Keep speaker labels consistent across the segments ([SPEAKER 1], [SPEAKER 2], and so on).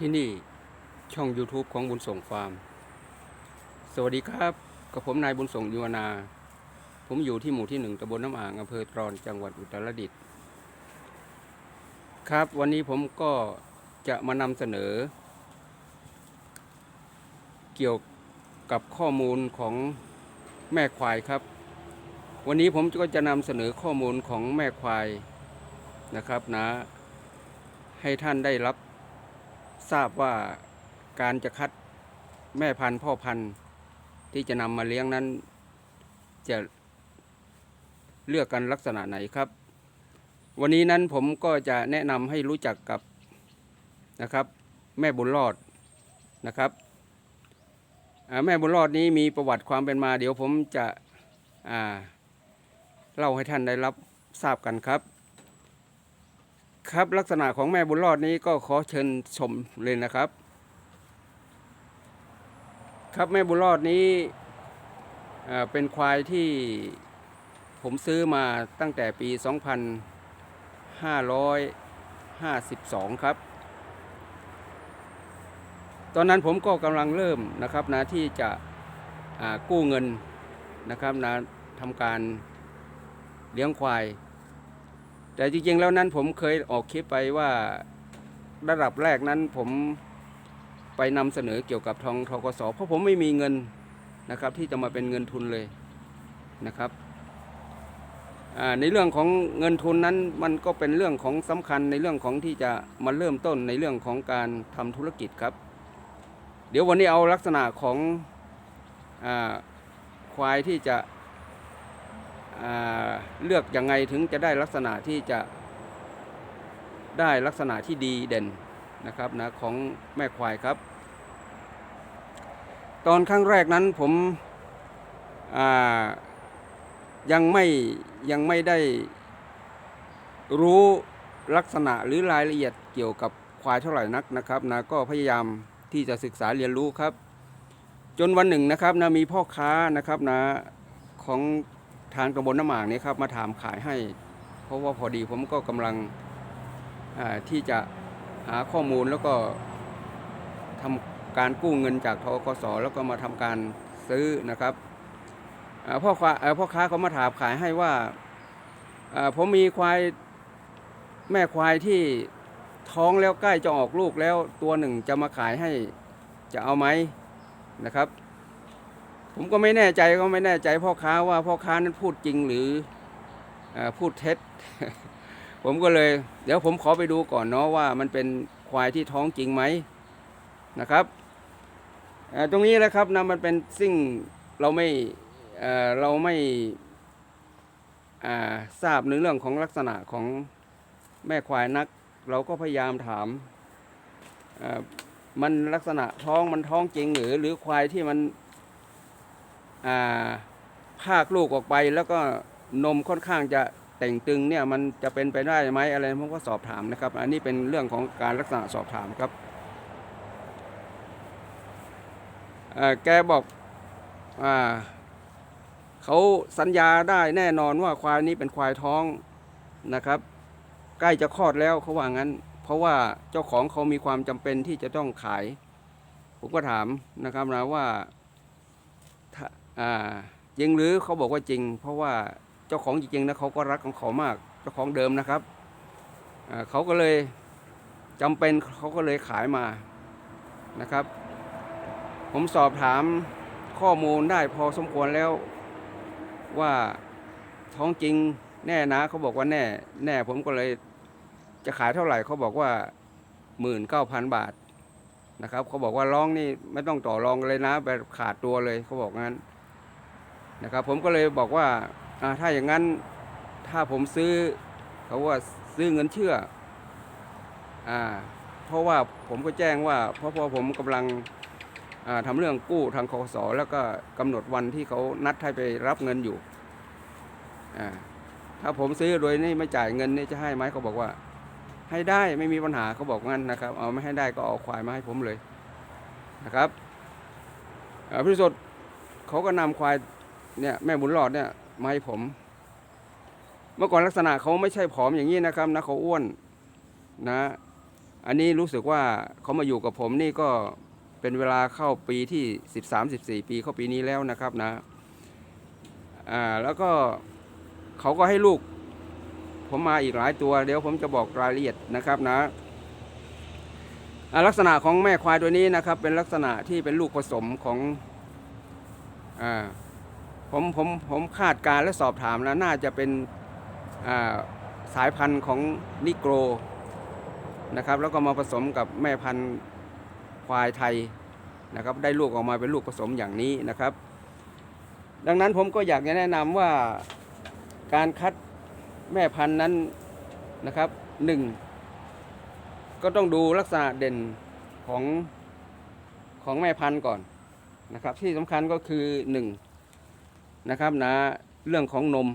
[SPEAKER 1] ที่นี่ช่อง YouTube ของบุญส่งฟาร์ม สวัสดีครับ กับผมนายบุญส่งยวนา ผมอยู่ที่หมู่ที่หนึ่งตำบลน้ำอ่างอำเภอตรอนจังหวัดอุตรดิตถ์ครับ วันนี้ผมก็จะมานำเสนอ เกี่ยวกับข้อมูลของแม่ควายครับ วันนี้ผมก็จะนำเสนอข้อมูลของแม่ควายนะครับนะ ให้ท่านได้รับ ทราบว่าการจะคัดแม่พันธุ์พ่อพันธุ์ที่จะนำมาเลี้ยงนั้น จะเลือกกันลักษณะไหนครับ วันนี้นั้นผมก็จะแนะนำให้รู้จักกับนะครับแม่บุญรอดนะครับแม่บุญรอดนี้มีประวัติความเป็นมา เดี๋ยวผมจะเล่าให้ท่านได้รับทราบกันครับ ครับลักษณะของแม่บุญรอดนี้ก็ขอเชิญชมเลยนะครับ ครับแม่บุญรอดนี้เป็นควายที่ผมซื้อมาตั้งแต่ปี 2552 ครับ ตอนนั้นผมก็กำลังเริ่มนะครับนะที่จะกู้เงินนะครับนะทำการเลี้ยงควาย แต่จริงๆแล้วนั้นผมเคยออกคลิปไปว่าระดับแรกนั้นผมไปนำเสนอเกี่ยวกับทองทกสเพราะผมไม่มีเงินนะครับที่จะมาเป็นเงินทุนเลยนะครับในเรื่องของเงินทุนนั้นมันก็เป็นเรื่องของสำคัญในเรื่องของที่จะมาเริ่มต้นในเรื่องของการทำธุรกิจครับ เดี๋ยววันนี้เอาลักษณะของอควายที่จะ เลือกยังไงถึงจะได้ลักษณะที่จะได้ลักษณะที่ดีเด่นนะครับนะของแม่ควายครับ ตอนครั้งแรกนั้นผมยังไม่ยังไม่ได้รู้ลักษณะหรือรายละเอียดเกี่ยวกับควายเท่าไหร่นักนะครับนะก็พยายามที่จะศึกษาเรียนรู้ครับ จนวันหนึ่งนะครับนะมีพ่อค้านะครับนะของ ทางตำบลน้ำหมากนี่ครับมาถามขายให้ เพราะว่าพอดีผมก็กำลังที่จะหาข้อมูลแล้วก็ทำการกู้เงินจากทกสแล้วก็มาทำการซื้อนะครับพ่อค้าเอ่อพ่อค้าเขามาถามขายให้ว่าผมมีควายแม่ควายที่ท้องแล้วใกล้จะออกลูกแล้วตัวหนึ่งจะมาขายให้จะเอาไหมนะครับ ผมก็ไม่แน่ใจก็ไม่แน่ใจพ่อค้าว่าพ่อค้านั้นพูดจริงหรืออพูดเท็จ ผมก็เลย เดี๋ยวผมขอไปดูก่อนเนาะว่ามันเป็นควายที่ท้องจริงไหมนะครับตรงนี้นะครับนะมันเป็นสิ่งเราไม่เราไม่ทราบในเรื่องของลักษณะของแม่ควายนัก เราก็พยายามถามมันลักษณะท้องมันท้องจริงหรือหรือควายที่มัน ภาคลูกออกไปแล้วก็นมค่อนข้างจะแต่งตึงเนี่ยมันจะเป็นไปได้ไหมอะไรผมก็สอบถามนะครับ อันนี้เป็นเรื่องของการลักษณะสอบถามครับแกบอกอ่าเขาสัญญาได้แน่นอนว่าควายนี้เป็นควายท้องนะครับ ใกล้จะคลอดแล้วเขาว่างั้น เพราะว่าเจ้าของเขามีความจำเป็นที่จะต้องขาย ผมก็ถามนะครับนะว่า จริงหรือเขาบอกว่าจริง เพราะว่าเจ้าของจริงๆนะเขาก็รักของเขามากเจ้าของเดิมนะครับเขาก็เลยจำเป็นเขาก็เลยขายมานะครับ ผมสอบถามข้อมูลได้พอสมควรแล้วว่าท้องจริงแน่นะเขาบอกว่าแน่ แน่ผมก็เลยจะขายเท่าไหร่เขาบอกว่าหมื่นเก้าพันบาทนะครับเขาบอกว่าร้องนี่ไม่ต้องต่อรองเลยนะแบบขาดตัวเลยเขาบอกงั้น นะครับผมก็เลยบอกว่าถ้าอย่างนั้นถ้าผมซื้อเขาว่าซื้อเงินเชื่ออ่าเพราะว่าผมก็แจ้งว่าเพราะพอผมกำลังอ่าทำเรื่องกู้ทางคสแล้วก็กำหนดวันที่เขานัดให้ไปรับเงินอยู่อ่าถ้าผมซื้อโดยนี่ไม่จ่ายเงินนี่จะให้ไหมเขาบอกว่า ให้ได้ไม่มีปัญหาเขาบอกงั้นนะครับ เอาไม่ให้ได้ก็เอาควายมาให้ผมเลยนะครับพี่สุดเขาก็นำควาย เนี่ยแม่บุญรอดเนี่ยมาให้ผม เมื่อก่อนลักษณะเขาไม่ใช่ผอมอย่างนี้นะครับนะเขาอ้วนนะ อันนี้รู้สึกว่าเขามาอยู่กับผมนี่ก็เป็นเวลาเข้าปีที่ 13 14 ปีเข้าปีนี้แล้วนะครับนะอ่าแล้วก็เขาก็ให้ลูก ผมมาอีกหลายตัว เดี๋ยวผมจะบอกรายละเอียดนะครับนะลักษณะของแม่ควายตัวนี้นะครับ เป็นลักษณะที่เป็นลูกผสมของอ่า ผมผมผมคาดการและสอบถามแล้วน่าจะเป็นสายพันธุ์ของนิโกรนะครับ แล้วก็มาผสมกับแม่พันธุ์ควายไทยนะครับ ได้ลูกออกมาเป็นลูกผสมอย่างนี้นะครับ ดังนั้นผมก็อยากจะแนะนำว่าการคัดแม่พันธุ์นั้นนะครับหนึ่งก็ต้องดูลักษณะเด่นของของแม่พันธุ์ก่อนนะครับ ที่สำคัญก็คือหนึ่ง นะครับนะเรื่องของนม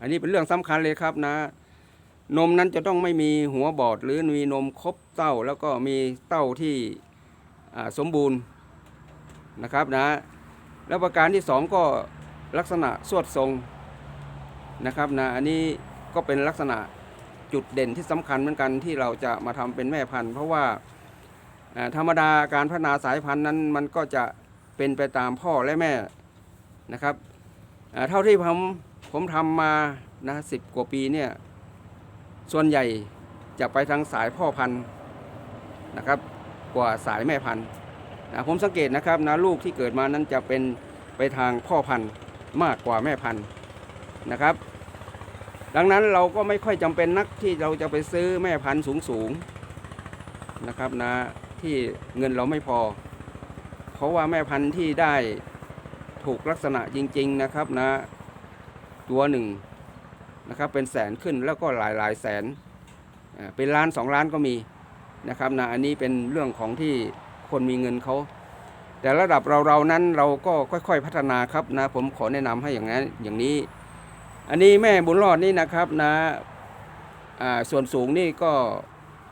[SPEAKER 1] อันนี้เป็นเรื่องสำคัญเลยครับนะ นมนั้นจะต้องไม่มีหัวบอดหรือมีนมครบเต้า แล้วก็มีเต้าที่สมบูรณ์นะครับนะ แล้วประการที่สองก็ลักษณะสวดทรงนะครับนะอันนี้ก็เป็นลักษณะจุดเด่นที่สำคัญเหมือนกันที่เราจะมาทำเป็นแม่พันธุ์ เพราะว่าธรรมดาการพัฒนาสายพันธุ์นั้นมันก็จะเป็นไปตามพ่อและแม่นะครับ เท่าที่ผมผมทำมานะสิบกว่าปีเนี่ยส่วนใหญ่จะไปทางสายพ่อพันธุ์นะครับ กว่าสายแม่พันธุ์นะผมสังเกตนะครับนะลูกที่เกิดมานั้นจะเป็นไปทางพ่อพันธุ์มากกว่าแม่พันธุ์นะครับ ดังนั้นเราก็ไม่ค่อยจำเป็นนักที่เราจะไปซื้อแม่พันธุ์สูงสูงๆนะครับนะที่เงินเราไม่พอ เพราะว่าแม่พันธุ์ที่ได้ ถูกลักษณะจริง ๆ นะครับนะ ตัวหนึ่งนะครับเป็นแสนขึ้นแล้วก็หลายหลายแสนเป็นล้านสองล้านก็มีนะครับนะอันนี้เป็นเรื่องของที่คนมีเงินเขา แต่ระดับเราเรานั้นเราก็ค่อยๆพัฒนาครับนะ ผมขอแนะนำให้อย่างนั้นอย่างนี้ อันนี้แม่บุญรอดนี่นะครับนะส่วนสูงนี่ก็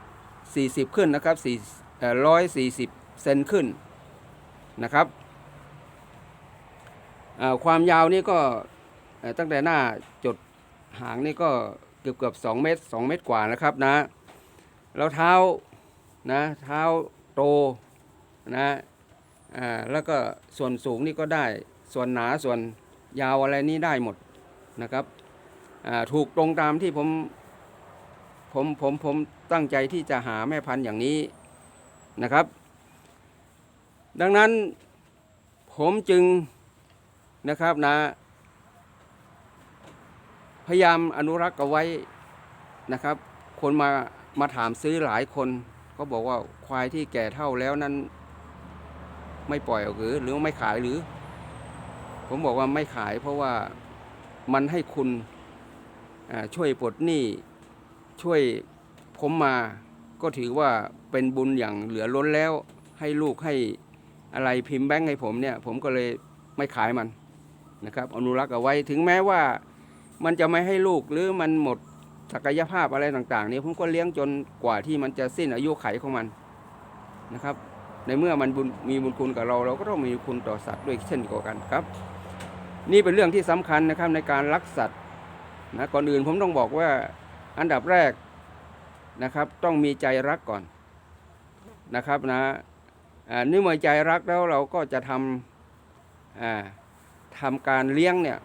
[SPEAKER 1] 40 ขึ้นนะครับ4ร้อยสี่สิบเซนขึ้นนะครับ ความยาวนี่ก็ตั้งแต่หน้าจดหางนี่ก็เกือบเกือบสองเมตรสองเมตรกว่านะครับนะแล้วเท้านะเท้าโตนะอ่าแล้วก็ส่วนสูงนี่ก็ได้ส่วนหนาส่วนยาวอะไรนี่ได้หมดนะครับอ่าถูกตรงตามที่ผมผมผมผมตั้งใจที่จะหาแม่พันธุ์อย่างนี้นะครับ ดังนั้นผมจึง นะครับนะ พยายามอนุรักษ์เอาไว้นะครับ คนมามาถามซื้อหลายคน ก็บอกว่าควายที่แก่เท่าแล้วนั้น ไม่ปล่อยหรือหรือไม่ขายหรือ ผมบอกว่าไม่ขาย เพราะว่ามันให้คุณช่วยปลดหนี้ช่วยผมมาก็ถือว่าเป็นบุญอย่างเหลือล้นแล้วให้ลูกให้อะไรพิมพ์แบงค์ให้ผมเนี่ย ผมก็เลยไม่ขายมัน นะครับ อนุรักษ์เอาไว้ถึงแม้ว่ามันจะไม่ให้ลูกหรือมันหมดศักยภาพอะไรต่างๆ นี่ผมก็เลี้ยงจนกว่าที่มันจะสิ้นอายุไขของมันนะครับ ในเมื่อมันมีบุญคุณกับเรา เราก็ต้องมีคุณต่อสัตว์ด้วยเช่นเดียวกันครับ นี่เป็นเรื่องที่สำคัญนะครับในการรักสัตว์นะก่อนอื่นผมต้องบอกว่าอันดับแรกนะครับ ต้องมีใจรักก่อนนะครับนะนี่เมื่อใจรักแล้วเราก็จะทำอ่า ทำการเลี้ยงเนี่ย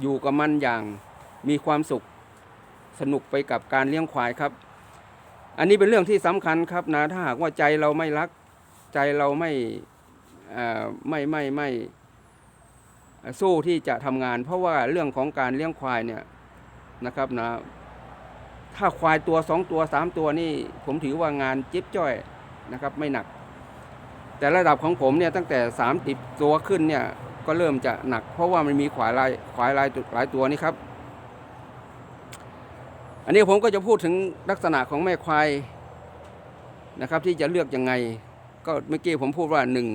[SPEAKER 1] อยู่กับมันอย่างมีความสุขสนุกไปกับการเลี้ยงควายครับ อันนี้เป็นเรื่องที่สำคัญครับนะถ้าหากว่าใจเราไม่รัก ใจเราไม่เอ่ไม่ไม่ไม่สู้ที่จะทำงาน เพราะว่าเรื่องของการเลี้ยงควายเนี่ยนะครับนะถ้าควายตัวสองตัวสามตัวนี่ผมถือว่างานจิ๊บจ้อยนะครับไม่หนัก แต่ระดับของผมเนี่ยตั้งแต่สามสิบตัวขึ้นเนี่ย ก็เริ่มจะหนัก เพราะว่ามันมีขวายลายขวายลายหลายตัวนี่ครับ อันนี้ผมก็จะพูดถึงลักษณะของแม่ควายนะครับ ที่จะเลือกยังไง ก็เมื่อกี้ผมพูดว่าหนึ่ง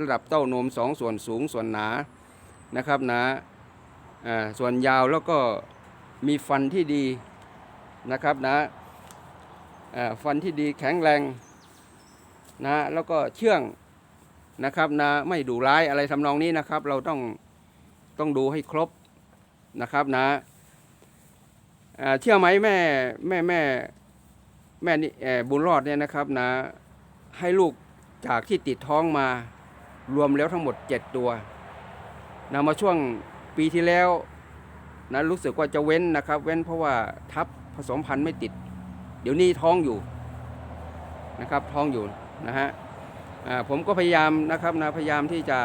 [SPEAKER 1] ระดับเต้านมสองส่วนสูงส่วนหนานะครับหนาอ่าส่วนยาวแล้วก็มีฟันที่ดีนะครับนะอ่าฟันที่ดีแข็งแรงนะแล้วก็เชื่อง นะครับนะไม่ดุร้ายอะไรทำนองนี้นะครับ เราต้องต้องดูให้ครบนะครับนะอ่าเชื่อไหมแม่แม่แม่แม่นี่บุญรอดเนี่ยนะครับนะให้ลูกจากที่ติดท้องมารวมแล้วทั้งหมด 7 ตัวนะมาช่วงปีที่แล้วนะรู้สึกว่าจะเว้นนะครับ เว้นเพราะว่าทับผสมพันธุ์ไม่ติด เดี๋ยวนี้ท้องอยู่นะครับท้องอยู่นะฮะ ผมก็พยายามนะครับนะพยายามที่จะ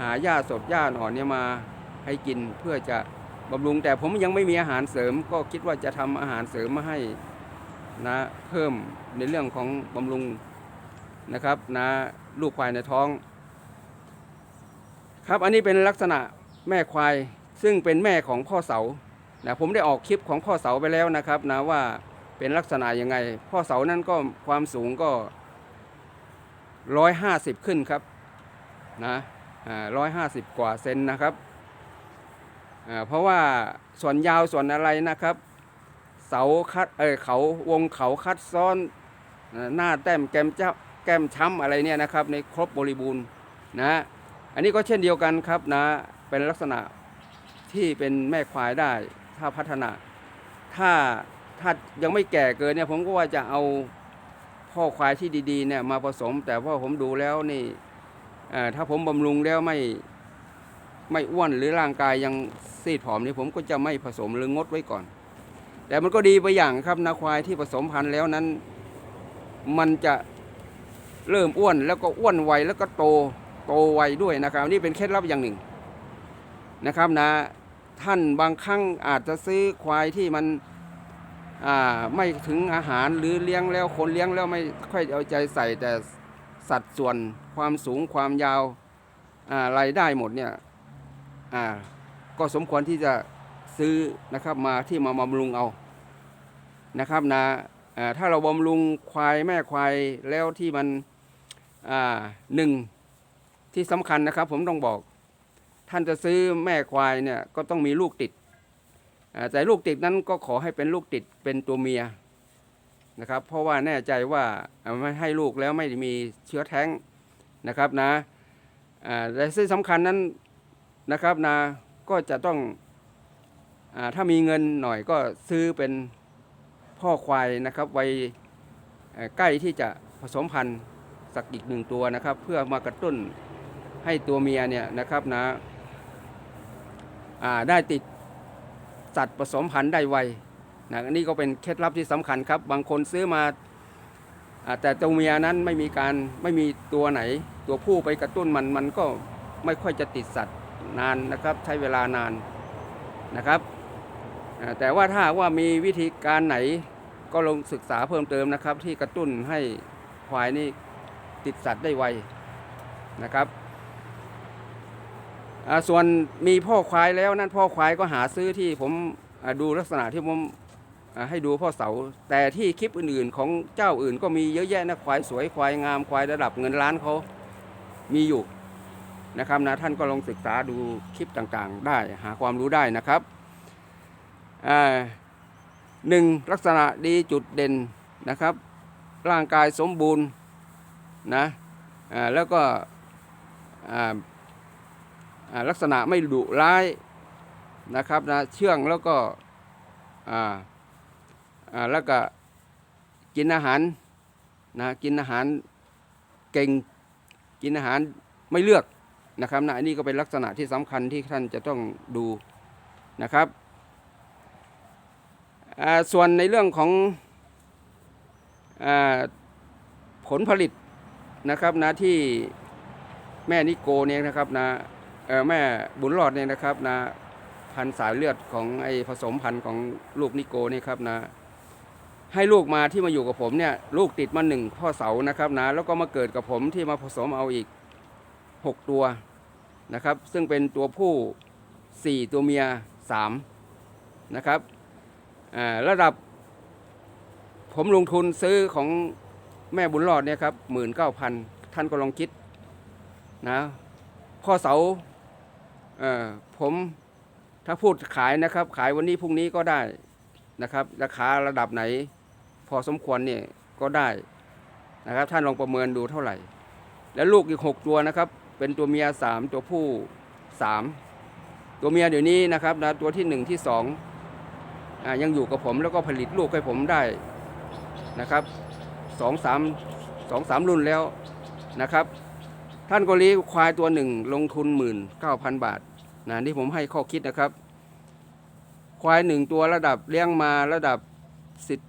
[SPEAKER 1] หาหญ้าสดหญ้าอ่อนเนี่ยมาให้กินเพื่อจะบำรุงแต่ผมยังไม่มีอาหารเสริม ก็คิดว่าจะทำอาหารเสริมมาให้นะเพิ่มในเรื่องของบำรุงนะครับนะลูกควายในท้อง ครับอันนี้เป็นลักษณะแม่ควายซึ่งเป็นแม่ของพ่อเสานะผมได้ออกคลิปของพ่อเสาไปแล้วนะครับนะว่าเป็นลักษณะยังไง พ่อเสานั้นก็ความสูงก็ ร้อยห้าสิบขึ้นครับนะร้อยห้าสิบกว่าเซนนะครับ เพราะว่าส่วนยาวส่วนอะไรนะครับ เสาคัดเออเขาวงเขาคัดซ้อนหน้าแต้มแก้มเจ้าแก้มช้ำอะไรเนี่ยนะครับ ในครบบริบูรณ์นะอันนี้ก็เช่นเดียวกันครับนะเป็นลักษณะที่เป็นแม่ควายได้ ถ้าพัฒนา ถ้าถ้ายังไม่แก่เกินเนี่ยผมก็ว่าจะเอา พ่อควายที่ดีๆเนี่ยมาผสม แต่ว่าผมดูแล้วนี่ถ้าผมบำรุงแล้วไม่ไม่อ้วนหรือร่างกายยังซีดผอมนี่ผมก็จะไม่ผสมหรืองดไว้ก่อน แต่มันก็ดีไปอย่างครับนาควายที่ผสมพันธุ์แล้วนั้น มันจะเริ่มอ้วนแล้วก็อ้วนไวแล้วก็โตโตไวด้วยนะครับ นี่เป็นเคล็ดลับอย่างหนึ่งนะครับนะ ท่านบางครั้งอาจจะซื้อควายที่มัน ไม่ถึงอาหารหรือเลี้ยงแล้วคนเลี้ยงแล้วไม่ค่อยเอาใจใส่แต่สัดส่วนความสูงความยาวอ่ารายได้หมดเนี่ยก็สมควรที่จะซื้อนะครับมาที่มาบำรุงเอานะครับนะถ้าเราบำรุงควายแม่ควายแล้วที่มันหนึ่งที่สำคัญนะครับ ผมต้องบอก ท่านจะซื้อแม่ควายเนี่ยก็ต้องมีลูกติด แต่ลูกติดนั้นก็ขอให้เป็นลูกติดเป็นตัวเมียนะครับ เพราะว่าแน่ใจว่าไม่ให้ลูกแล้วไม่มีเชื้อแท้งนะครับนะแต่ที่สำคัญนั้นนะครับนะก็จะต้องอถ้ามีเงินหน่อยก็ซื้อเป็นพ่อควายนะครับไว้ใกล้ที่จะผสมพันธุ์สักอีกหนึ่งตัวนะครับ เพื่อมากระตุ้นให้ตัวเมียเนี่ยนะครับนะอ่าได้ติด สัตว์ผสมพันธุ์ได้ไวนะอันนี้ก็เป็นเคล็ดลับที่สำคัญครับ บางคนซื้อมาแต่ตัวเมียนั้นไม่มีการไม่มีตัวไหน ตัวผู้ไปกระตุ้นมันมันก็ไม่ค่อยจะติดสัตว์นานนะครับ ใช้เวลานานนะครับ แต่ว่าถ้าว่ามีวิธีการไหนก็ลองศึกษาเพิ่มเติมนะครับ ที่กระตุ้นให้ควายนี่ติดสัตว์ได้ไวนะครับ ส่วนมีพ่อควายแล้วนั่นพ่อควายก็หาซื้อที่ผมดูลักษณะที่ผมให้ดูพ่อเสา แต่ที่คลิปอื่นๆ ของเจ้าอื่นก็มีเยอะแยะนะควายสวยควายงามควายระดับเงินล้านเขามีอยู่นะครับนะท่านก็ลองศึกษาดูคลิปต่างๆ ได้หาความรู้ได้นะครับหนึ่งลักษณะดีจุดเด่นนะครับ ร่างกายสมบูรณ์นะแล้วก็ ลักษณะไม่ดุร้ายนะครับนะเชื่องแล้วก็อ่าแล้วก็กินอาหารนะกินอาหารเก่งกินอาหารไม่เลือกนะครับนะอันนี้ก็เป็นลักษณะที่สำคัญที่ท่านจะต้องดูนะครับส่วนในเรื่องของอผลผลิตนะครับนะที่แม่นิโกเนี่ยนะครับนะ แม่บุญรอดเนี่ยนะครับนะพันสายเลือดของไอผสมพันธุ์ของลูกนิโกเนี่ยครับนะให้ลูกมาที่มาอยู่กับผมเนี่ยลูกติดมาหนึ่งพ่อเสานะครับนะแล้วก็มาเกิดกับผมที่มาผสมเอาอีกหกตัวนะครับ ซึ่งเป็นตัวผู้ 4 ตัวเมีย3นะครับอ่าระดับ ผมลงทุนซื้อของแม่บุญรอดเนี่ยครับหมื่นเก้าพันท่านก็ลองคิดนะพ่อเสา ผมถ้าพูดขายนะครับ ขายวันนี้พรุ่งนี้ก็ได้นะครับ ราคาระดับไหน พอสมควรเนี่ยก็ได้นะครับท่านลองประเมินดูเท่าไหร่ แล้วลูกอีกหกตัวนะครับ เป็นตัวเมียสามตัวผู้สามตัวเมียเดี๋ยวนี้นะครับนะตัวที่หนึ่งที่สองอยังอยู่กับผมแล้วก็ผลิตลูกให้ผมได้นะครับสองสามสองสามรุ่นแล้วนะครับ ท่านก็เลี้ยงควายตัวหนึ่งลงทุนหมื่นเก้าพันบาทนะนี่ผมให้ข้อคิดนะครับ ควายหนึ่งตัวระดับเลี้ยงมาระดับสิบ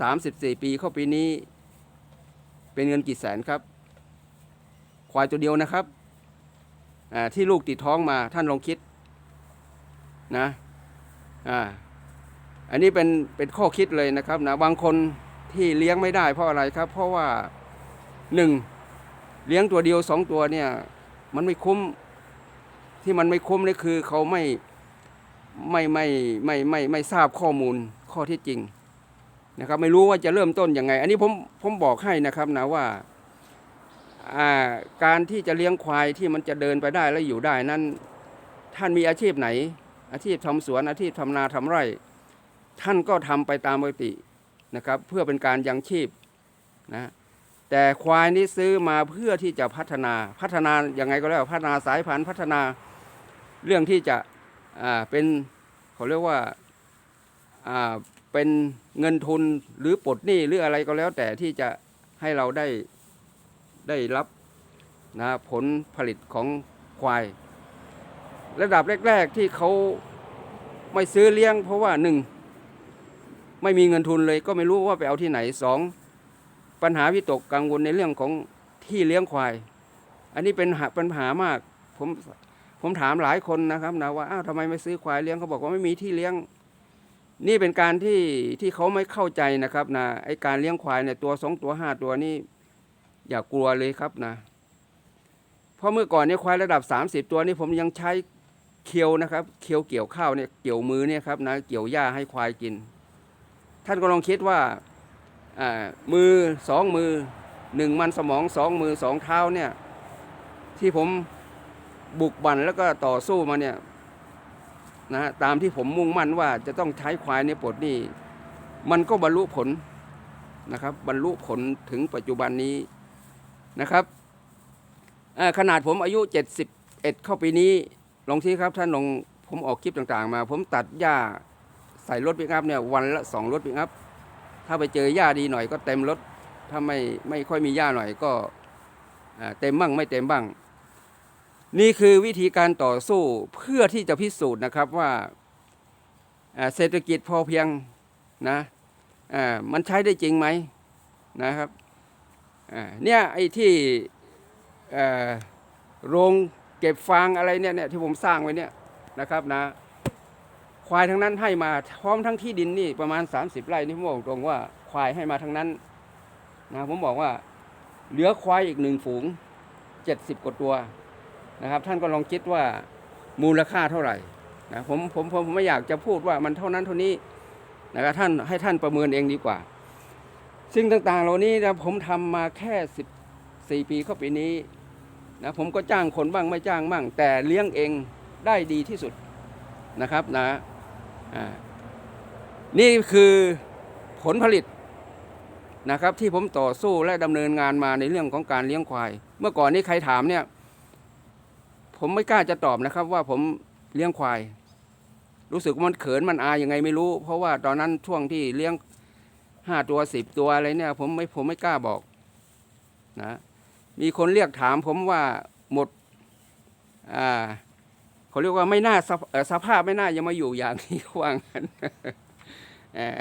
[SPEAKER 1] สามสิบสี่ปีเข้าปีนี้ เป็นเงินกี่แสนครับ ควายตัวเดียวนะครับอ่าที่ลูกติดท้องมาท่านลองคิดนะอ่าอันนี้เป็นเป็นข้อคิดเลยนะครับนะบางคนที่เลี้ยงไม่ได้เพราะอะไรครับ เพราะว่าหนึ่ง เลี้ยงตัวเดียวสองตัวเนี่ย มันไม่คุ้มที่มันไม่คุ้มนี่คือเขาไม่ไม่ไม่ไม่ไม่ไม่ทราบข้อมูลข้อที่จริงนะครับไม่รู้ว่าจะเริ่มต้นยังไง อันนี้ผมผมบอกให้นะครับนะว่าอ่าการที่จะเลี้ยงควายที่มันจะเดินไปได้และอยู่ได้นั้น ท่านมีอาชีพไหน อาชีพทำสวนอาชีพทำนาทำไร่ ท่านก็ทำไปตามปกตินะครับ เพื่อเป็นการยังชีพนะ แต่ควายนี้ซื้อมาเพื่อที่จะพัฒนาพัฒนาอย่างไงก็แล้วพัฒนาสายพันธุ์พัฒนาเรื่องที่จะอ่าเป็นเขาเรียกว่าอ่าเป็นเงินทุนหรือปลดหนี้หรืออะไรก็แล้วแต่ที่จะให้เราได้ได้รับนะผลผลิตของควาย ระดับแรก ๆที่เขาไม่ซื้อเลี้ยง เพราะว่าหนึ่งไม่มีเงินทุนเลยก็ไม่รู้ว่าไปเอาที่ไหนสอง ปัญหาวิตกกังวลในเรื่องของที่เลี้ยงควาย อันนี้เป็นปัญหามาก ผมผมถามหลายคนนะครับนะว่าอ้าวทำไมไม่ซื้อควายเลี้ยงเขาบอกว่าไม่มีที่เลี้ยง นี่เป็นการที่ที่เขาไม่เข้าใจนะครับนะไอการเลี้ยงควายเนี่ยตัวสองตัวห้าตัวนี่อย่ากลัวเลยครับนะ เพราะเมื่อก่อนเนี่ยควายระดับ 30 ตัวนี่ผมยังใช้เคียวนะครับ เคียวเกี่ยวข้าวเนี่ยเกี่ยวมือเนี่ยครับนะเกี่ยวหญ้าให้ควายกิน ท่านก็ลองคิดว่า มือสองมือหนึ่งมันสมองสองมือสองเท้าเนี่ยที่ผมบุกบั่นแล้วก็ต่อสู้มาเนี่ยนะตามที่ผมมุ่งมั่นว่าจะต้องใช้ควายในปลดนี่มันก็บรรลุผลนะครับ บรรลุผลถึงปัจจุบันนี้นะครับขนาดผมอายุ 71 เข้าปีนี้ลองที่ครับท่านลองผมออกคลิปต่างๆ มา ผมตัดหญ้าใส่รถปิกอัพเนี่ยวันละสองรถปิกอัพ ถ้าไปเจอหญ้าดีหน่อยก็เต็มรถ ถ้าไม่ไม่ค่อยมีหญ้าหน่อยก็เต็มบ้างไม่เต็มบ้าง นี่คือวิธีการต่อสู้เพื่อที่จะพิสูจน์นะครับว่าเศรษฐกิจพอเพียงนะมันใช้ได้จริงไหมนะครับเนี่ยไอ้ที่โรงเก็บฟางอะไรเนี่ยเนี่ยที่ผมสร้างไว้เนี่ยนะครับนะ ควายทั้งนั้นให้มาพร้อมทั้งที่ดินนี่ประมาณ 30 ไร่นี่ผมบอกตรงว่าควายให้มาทั้งนั้นนะผมบอกว่าเหลือควายอีกหนึ่งฝูง 70 กว่าตัวนะครับ ท่านก็ลองคิดว่ามูลค่าเท่าไหร่นะผมผมผมไม่อยากจะพูดว่ามันเท่านั้นเท่านี้นะครับท่านให้ท่านประเมินเองดีกว่าสิ่งต่างๆ เหล่านี้นะผมทำมาแค่สิบสี่ปีเข้าปีนี้นะผมก็จ้างคนบ้างไม่จ้างบ้างแต่เลี้ยงเองได้ดีที่สุดนะครับนะ นี่คือผลผลิตนะครับที่ผมต่อสู้และดำเนินงานมาในเรื่องของการเลี้ยงควาย เมื่อก่อนนี้ใครถามเนี่ย ผมไม่กล้าจะตอบนะครับ ว่าผมเลี้ยงควาย รู้สึกมันเขินมันอายยังไงไม่รู้ เพราะว่าตอนนั้นช่วงที่เลี้ยงห้าตัวสิบตัวอะไรเนี่ย ผมไม่ผมไม่กล้าบอกนะมีคนเรียกถามผมว่าหมดอ่า เขาเรียกว่าไม่น่าสภเอ่อสภาพไม่น่าจะมาอยู่อย่างนี้ว่างั้น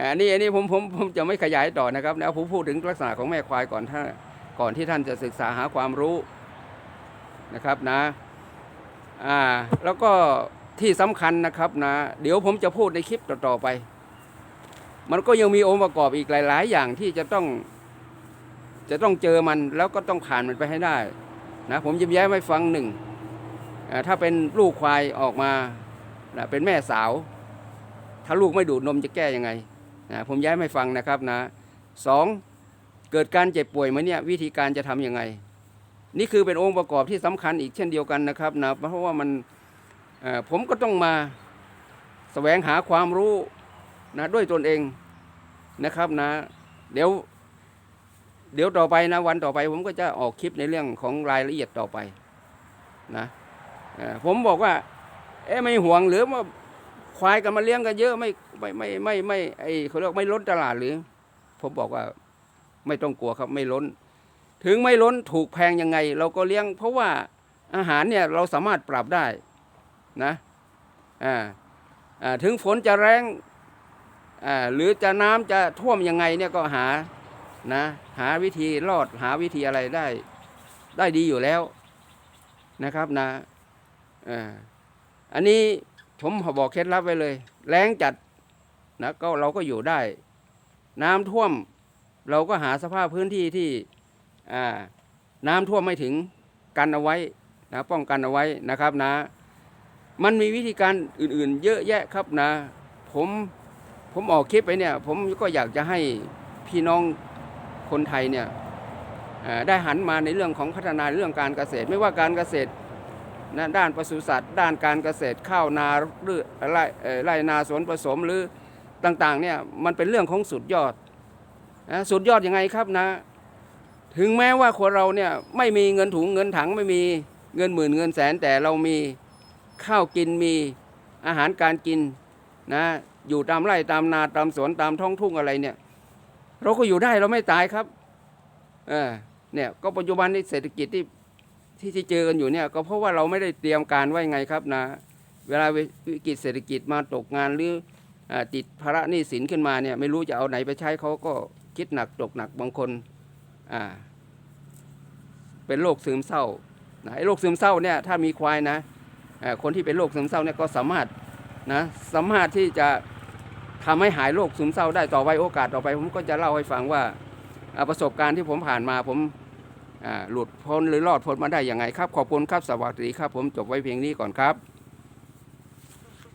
[SPEAKER 1] อันนี้อันนี้ผมผมผมจะไม่ขยายต่อนะครับนะผมพูดถึงลักษณะของแม่ควายก่อนถ้าก่อนที่ท่านจะศึกษาหาความรู้นะครับนะอ่าแล้วก็ที่สำคัญนะครับนะ เดี๋ยวผมจะพูดในคลิปต่อๆไป มันก็ยังมีองค์ประกอบอีกหลาย ๆ อย่างที่จะต้องจะต้องเจอมันแล้วก็ต้องผ่านมันไปให้ได้นะผมยิ้มแย้มให้ฟังหนึ่ง ถ้าเป็นลูกควายออกมานะเป็นแม่สาว ถ้าลูกไม่ดูดนมจะแก้ยังไงนะผมย้ายให้ฟังนะครับนะสองเกิดการเจ็บป่วยไหมเนี่ยวิธีการจะทำยังไง นี่คือเป็นองค์ประกอบที่สำคัญอีกเช่นเดียวกันนะครับนะเพราะว่ามันผมก็ต้องมาแสวงหาความรู้นะด้วยตนเองนะครับนะเดี๋ยวเดี๋ยวต่อไปนะวันต่อไปผมก็จะออกคลิปในเรื่องของรายละเอียดต่อไปนะ ผมบอกว่า เอ๊ะไม่ห่วงหรือว่าควายกันมาเลี้ยงกันเยอะไม่ไม่ไม่ไม่ไม่ไอเขาเรียกไม่ล้นตลาดหรือ ผมบอกว่าไม่ต้องกลัวครับไม่ล้น ถึงไม่ล้นถูกแพงยังไง เราก็เลี้ยง เพราะว่าอาหารเนี่ยเราสามารถปรับได้นะอ่าอ่าถึงฝนจะแรงอ่าหรือจะน้ำจะท่วมยังไงเนี่ยก็หานะหาวิธีรอดหาวิธีอะไรได้ ได้ดีอยู่แล้วนะครับนะ อ่าอันนี้ผมบอกเคล็ดลับไว้เลย แรงจัดนะก็เราก็อยู่ได้ น้ำท่วมเราก็หาสภาพพื้นที่ที่อ่าน้ำท่วมไม่ถึงกันเอาไว้นะป้องกันเอาไว้นะครับนะ มันมีวิธีการอื่นๆ เยอะแยะครับนะ ผมผมออกคลิปไปเนี่ย ผมก็อยากจะให้พี่น้องคนไทยเนี่ยได้หันมาในเรื่องของพัฒนาเรื่องการเกษตร ไม่ว่าการเกษตร นะด้านปศุสัตว์ ด้านการเกษตรข้าวนาหรือไร่ไร่นาสวนผสมหรือต่างๆเนี่ยมันเป็นเรื่องของสุดยอดนะสุดยอดยังไงครับนะ ถึงแม้ว่าคนเราเนี่ยไม่มีเงินถุงเงินถังไม่มีเงินหมื่นเงินแสนแต่เรามีข้าวกินมีอาหารการกินนะอยู่ตามไร่ตามนาตามสวนตามท้องทุ่งอะไรเนี่ยเราก็อยู่ได้เราไม่ตายครับเออเนี่ยก็ปัจจุบันในเศรษฐกิจที่ ที่ที่เจอกันอยู่เนี่ยก็เพราะว่าเราไม่ได้เตรียมการไว้ไงครับนะ เวลาวิกฤตเศรษฐกิจมาตกงานหรืออติดภาระหนี้สินขึ้นมาเนี่ยไม่รู้จะเอาไหนไปใช้เขาก็คิดหนักตกหนักบางคนอ่าเป็นโรคซึมเศร้านะไอ้โรคซึมเศร้าเนี่ยถ้ามีควายนะคนที่เป็นโรคซึมเศร้าเนี่ยก็สามารถนะสามารถที่จะทำให้หายโรคซึมเศร้าได้ต่อไปโอกาสต่อไป ผมก็จะเล่าให้ฟังว่าประสบการณ์ที่ผมผ่านมาผม หลุดพ้นหรือรอดพ้นมาได้ยังไงครับ ขอบคุณครับสวัสดีครับ ผมจบไว้เพียงนี้ก่อนครับ